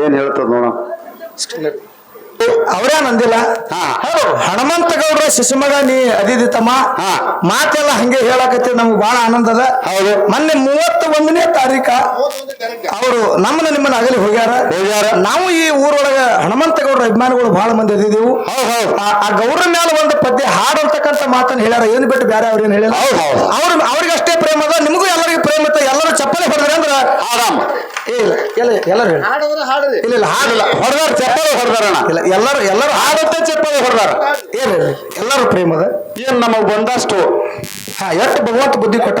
ಏನ್ ಹೇಳ್ತದ ನೋಡ ಅವರೇ ನಂದಿಲ್ಲ ಹಾ. ಹನುಮಂತ ಗೌಡ್ರ ಶಿಶುಮಗ ನೀ ಅದಿದಿ ತಮ್ಮ ಹಾ. ಮಾತೆಲ್ಲ ಹಂಗೆ ಹೇಳಕತ್ತಿ ನಮ್ಗೆ ಬಹಳ ಆನಂದ ಅದ ಹೌದು. ಮೊನ್ನೆ ಮೂವತ್ತ ಒಂದನೇ ತಾರೀಕ ಅವರು ನಮ್ಮನ್ನ ನಿಮ್ಮನ್ನ ಅಗಲಿ ಹೋಗ್ಯಾರ ಹೋಗ್ಯಾರ. ನಾವು ಈ ಊರೊಳಗ ಹನುಮಂತ ಗೌಡ್ರ ಅಭಿಮಾನಿಗಳು ಬಹಳ ಮಂದಿ ಹೌದ್ ಹೌದ್. ಆ- ಆ ಗೌಡ್ರ ಮ್ಯಾಲ ಒಂದು ಪದ್ಯ ಹಾಡು ಅಂತಕ್ಕಂಥ ಮಾತನ್ನ ಹೇಳ್ಯಾರ ಏನು ಬಿಟ್ಟು ಬೇರೆ ಅವ್ರೇನು ಹೇಳಿಲ್ಲ ಹೌದ್ ಹೌದ್. ಅವ್ರ ಅವ್ರಿಗಷ್ಟೇ ಪ್ರೇಮ ಅದ ನಿಮಗೂ ಎಲ್ಲರಿಗೂ ಪ್ರೇಮ ಇತ್ತು ಎಲ್ಲರೂ ಚಪ್ಪಲಿ ಹೊಡೆದ್ರೆ ಅಂದ್ರ ಆರಾಮ. ಇಲ್ಲ ಎಲ್ಲ ಎಲ್ಲರೂ ಹೇಳಿ. ಹಾಡಿದ್ರೆ ಹಾಡ್ರಿ. ಇಲ್ಲ ಇಲ್ಲ ಹಾಡಿಲ್ಲ. ಹೊಡೆದಾರ ಚಪ್ಪಲಿ ಹೊಡೆದಾರಣ ಇಲ್ಲ ಎಲ್ಲರೂ ಎಲ್ಲರೂ ಹಾಡುತ್ತೆ ಚಪ್ಪಲಿ ಹೊಡೆದಾರ. ಏನ್ ಹೇಳಿ ಎಲ್ಲರೂ ಪ್ರೇಮದ? ಏನ್ ನಮಗ್ ಬಂದಷ್ಟು? ಹಾ ಎಷ್ಟು ಭಗವಂತ ಬುದ್ಧಿ ಕೊಟ್ಟ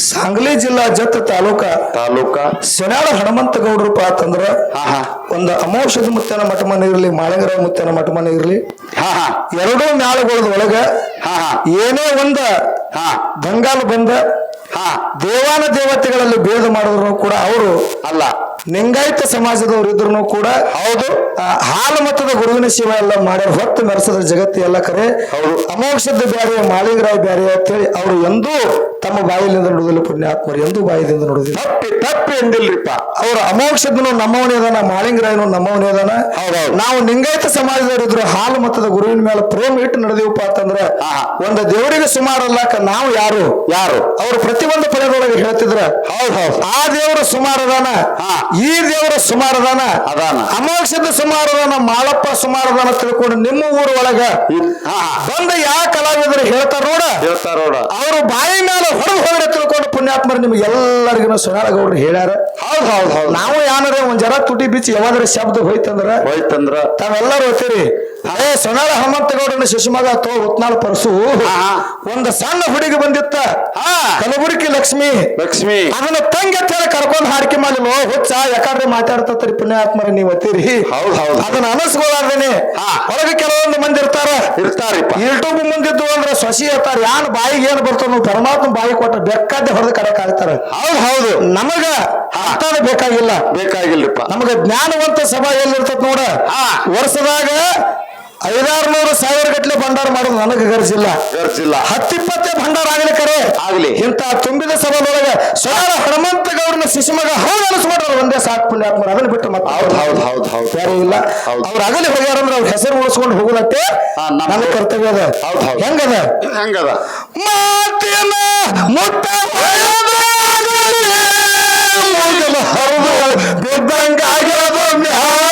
ಸಾಂಗ್ಲಿ ಜಿಲ್ಲಾ ಜತ್ ತಾಲೂಕ ತಾಲೂಕ ಸೆನಾಳ ಹನುಮಂತ ಗೌಡ್ರಪ್ಪ ಅಂತಂದ್ರ ಹಾ ಹಾ. ಒಂದು ಅಮೋಷದ ಮುತ್ತನ ಮಠಮನ ಇರಲಿ ಮಾಳಿಂಗರಾವ್ ಮುತ್ತನ ಮಠಮನ ಇರಲಿ. ಹಾ ಹಾ. ಎರಡೂ ಮ್ಯಾಳಗಳದ ಒಳಗ ಹಾ ಹಾ. ಏನೇ ಒಂದ ಹಾ. ಬಂಗಾಲ ಬಂದ ಹಾ. ದೇವಾನ ದೇವತೆಗಳಲ್ಲಿ ಭೇದ ಮಾಡಿದ್ರು ಕೂಡ ಅವರು ಅಲ್ಲ. ಲಿಂಗಾಯತ ಸಮಾಜದವರು ಇದ್ರು ಕೂಡ ಹೌದು. ಹಾಲು ಮತದ ಗುರುವಿನ ಶಿವ ಎಲ್ಲ ಮಾಡ್ಯಾರ ಹೊತ್ತು ಮೆರೆಸದ ಜಗತ್ತು ಎಲ್ಲ ಕರೆ. ಹೌದು. ಅಮೋಕ್ಷದ ಬ್ಯಾರೆ ಮಾಲಿಂಗರಾಯ್ ಬ್ಯಾರೆ ಅಂತೇಳಿ ಅವರು ಎಂದೂ ತಮ್ಮ ಬಾಯಿಲಿಂದ ನುಡಿದಿಲ್ಲ ಪುಣ್ಯಾತ್ಮರು ಎಂದೂ ಬಾಯಿಲಿಂದ ನುಡಿದಿಲ್ಲ. ತಪ್ಪಿ ತಪ್ಪಿ ಎಂದಿಲ್ರಿಪ್ಪ ಅವ್ರ ಅಮೋಕ್ಷದನು ನಮ್ಮವನೇ ಅದಾನ ಮಾಳಿಂಗರಾಯನು ನಮ್ಮವನೇ ಅದಾನ. ಹೌದೌದು. ನಾವು ಲಿಂಗಾಯತ ಸಮಾಜದವರಿದ್ರು ಹಾಲು ಮತದ ಗುರುವಿನ ಮೇಲೆ ಪ್ರೇಮ ಇಟ್ಟು ನಡೆದಿವಪ್ಪ ಅಂತಂದ್ರ ಒಂದ ಒಂದು ದೇವರಿಗೆ ಸುಮಾರಲ್ಲಕ ನಾವು ಯಾರು? ಯಾರು? ಅವರು ಒಂದು ಪದದೊಳಗೆ ಹೇಳ್ತಿದ್ರ ಹೌದ್ ಹೌದ್. ಆ ದೇವರು ಸುಮಾರದಾನ. ಈ ದೇವರ ಸುಮಾರದಾನ. ಅದಾನ. ಅಮೋಕ್ಷದ ಸುಮಾರದಾನ ಮಾಳಪ್ಪ ಸುಮಾರದಾನ ತಿಳ್ಕೊಂಡು ನಿಮ್ಮ ಊರ ಒಳಗ ಬಂದ ಯಾವ ಕಲಾವಿದರು ಹೇಳ್ತಾರ ನೋಡ? ಹೇಳ್ತಾರ ನೋಡ. ಅವರು ಬಾಯಿ ಮೇಲೆ ಹೊರಗೆ ಹೋಗಿ ತಿಳ್ಕೊಂಡು ಪುಣ್ಯಾತ್ಮರು ನಿಮ್ಗೆ ಎಲ್ಲರಿಗೂ ಸುನಾಳ ಗೌಡ್ರು ಹೇಳ್ಯಾರ. ಹೌದ್ ಹೌದ್ ಹೌದ್. ನಾವು ಯಾನರ ಒಂದ್ ಜರ ತುಟಿ ಬಿಚ್ಚಿ ಯಾವಾದ್ರ ಶಬ್ದ ಹೋಯ್ತಂದ್ರ? ಹೋಯ್ತಂದ್ರ? ತಾವೆಲ್ಲರೂ ಓದ್ತೀರಿ ಅದೇ ಸೊನಾಳ ಹನುಮಂತ ಗೌಡನ ಶಿಶುಮಗ ತೋ ಉತ್ನಾಳ ಪರಸು. ಒಂದು ಸಣ್ಣ ಹುಡುಗಿ ಬಂದಿತ್ತ. ಕಲಬುರಗಿ ಲಕ್ಷ್ಮಿ. ಲಕ್ಷ್ಮಿ. ಅದನ್ನ ತಂಗಿ ಅಂತ ಹೇಳಿ ಕರ್ಕೊಂಡು ಹಾಡಿಕೆ ಮಾಡಿಲ್ವೋ ಹುಚ್ಚ ಯಾಕಂದ್ರೆ ಮಾತಾಡ್ತತ್ರಿ ಪುಣ್ಯಾತ್ಮರ ನೀವ್ ಅತ್ತೀರಿ ಹೌದ್ ಹೌದ್. ಅದನ್ನ ಅನಸ್ಕೊಳ್ಳಾರ್ದೇನೆ. ಹೊರಗೆ ಕೆಲವೊಂದು ಮಂದಿ ಇರ್ತಾರ. ಇರ್ತಾರಿಪ್ಪ. ಯೂಟ್ಯೂಬ್ ಮುಂದಿದ್ದು ಅಂದ್ರೆ ಸೊಸಿ ಇರ್ತಾರ. ಯಾನ್ ಬಾಯಿಗೆ ಏನ್ ಬರ್ತದ ಪರಮಾತ್ಮ ಬಾಯಿ ಕೊಟ್ಟ ಬೆಕ್ಕದ್ದೆ ಹೊರದು ಕಡೆ ಆಗ್ತಾರ ಹೌದ್ ಹೌದು. ನಮಗ ಅಂತಾದ ಬೇಕಾಗಿಲ್ಲ. ಬೇಕಾಗಿಲ್ಲಪ್ಪ. ನಮಗ ಜ್ಞಾನವಂತ ಸಭಾ ಎಲ್ಲಿರ್ತದ ನೋಡ. ಹಾ. ವರ್ಷದಾಗ ಐದಾರು ನೂರು ಸಾವಿರ ಗಟ್ಟಲೆ ಭಂಡಾರ ಮಾಡೋದು ನನಗೆ ಗರ್ಜಿಲ್ಲ. ಗರ್ಜಿಲ್ಲ. ಹತ್ತಿಪ್ಪತ್ತೆ ಭಂಡಾರ ಆಗಲಿ ಕರೆ. ಆಗಲಿ. ಇಂತ ತುಂಬಿದ ಸಭಾದೊಳಗೆ ಸೋಳ ಹನುಮಂತ ಗೌಡನ ಶಿಶುಮಗ ಹೌದು ಅನಿಸ್ಬಿಟ್ರು. ಒಂದೇ ಸಾಕು ಪುಣ್ಯಾತ್ಮರು ಅದನ್ನ ಬಿಟ್ಟು ಮತ್ತೆ ಹೌದು ಹೌದು ಹೌದು ಹೌದು. ಬೇರೆ ಇಲ್ಲ. ಅವ್ರ ಅಗಲಿ ಹೋಗ್ಯಾರಂದ್ರೆ ಅವ್ರ ಹೆಸರು ಉಳಿಸ್ಕೊಂಡು ಹೋಗಲತ್ತೆ ನನ್ನ ಕರ್ತವ್ಯ ಅದ. ಹೌದು ಹೌದು. ಹೆಂಗದ? ಹೆಂಗದ? ಮಾತಿನ ಮುಟ್ಟ ಹೌದು ಹರಿದು ಬಿದ್ದಂಗಾಗ್ಯದ ಮ್ಯಾಲೆ.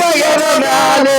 பயனாலே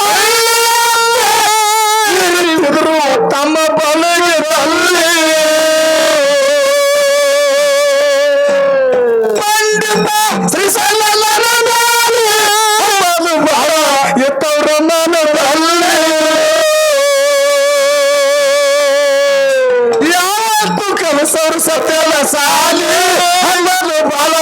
ಸಾವಿರ ಸತ್ಯದ ಸಾಲಿ? ಅನ್ನೋದು ಬಾಲ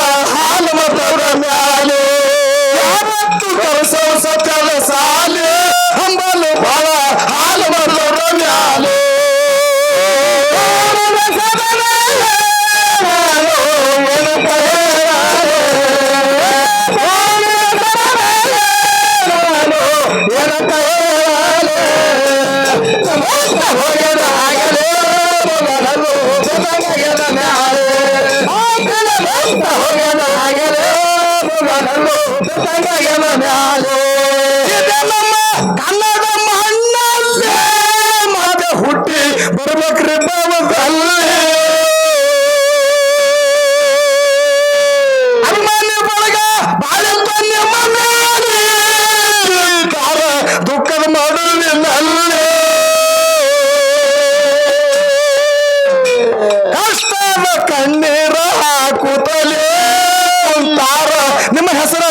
ಹುಟ್ಟಿ ಬರ್ಬೇಕ್ರಿ ಅಭಿಮಾನ್ಯ ಬಳಗ ಬಾಳ ದುಃಖದ ಮಾಡುವುದಿಲ್ಲ ಅಲ್ಲೇ ಕಷ್ಟದ ಕಣ್ಣೀರು ಕೂತಲೇ ತಾರ. ನಿಮ್ಮ ಹೆಸರ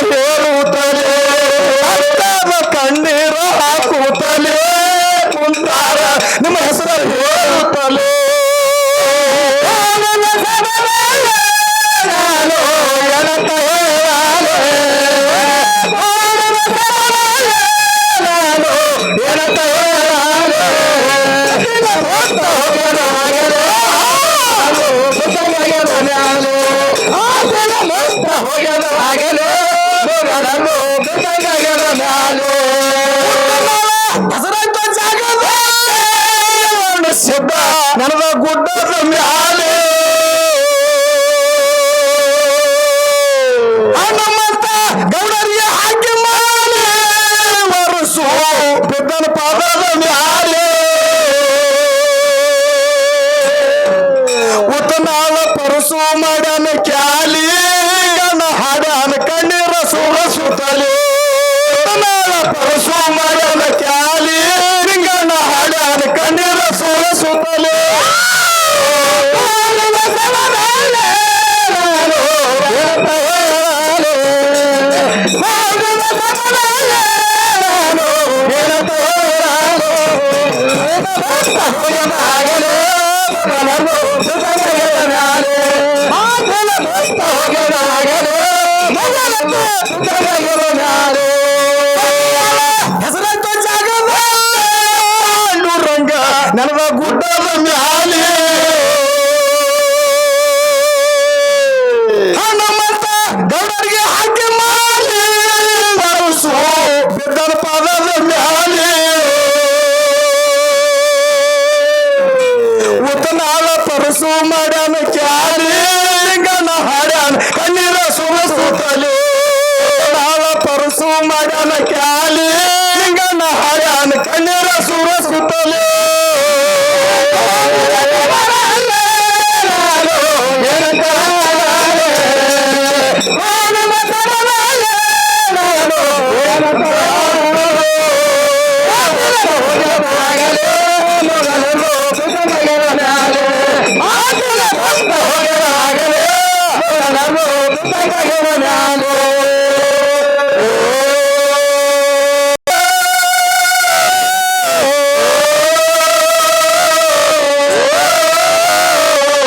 ನನದ ಗುಡ್ಡದ ಮ್ಯಾಲೆ ಹನುಮಂತ ಗೌಡರಿಗೆ ಹಾಕಿ ಮಾಲೆ ವರಸು ಬಿದ್ದನ ಪಾದದ ಮ್ಯಾಲೆ ಉತ್ತನಾಳ ಪರಸು ಮಾಡನ ಕ್ಯಾಲಿ. পরশু ಸೊಗಸು ಮಾಡ್ಯಾನ ಕ್ಯಾರಿಗನ ಹಾಡ್ಯಾನ ಕಣ್ಣೀರ ಸೊಗಸು ತಲೆ ಪರಸು ಮಾಡ್ಯಾನ ಕ್ಯಾಲಿಂಗನ ಹಾಡ್ಯಾನ ಕಣ್ಣೀರ ಸುರಸು ತಲೆ.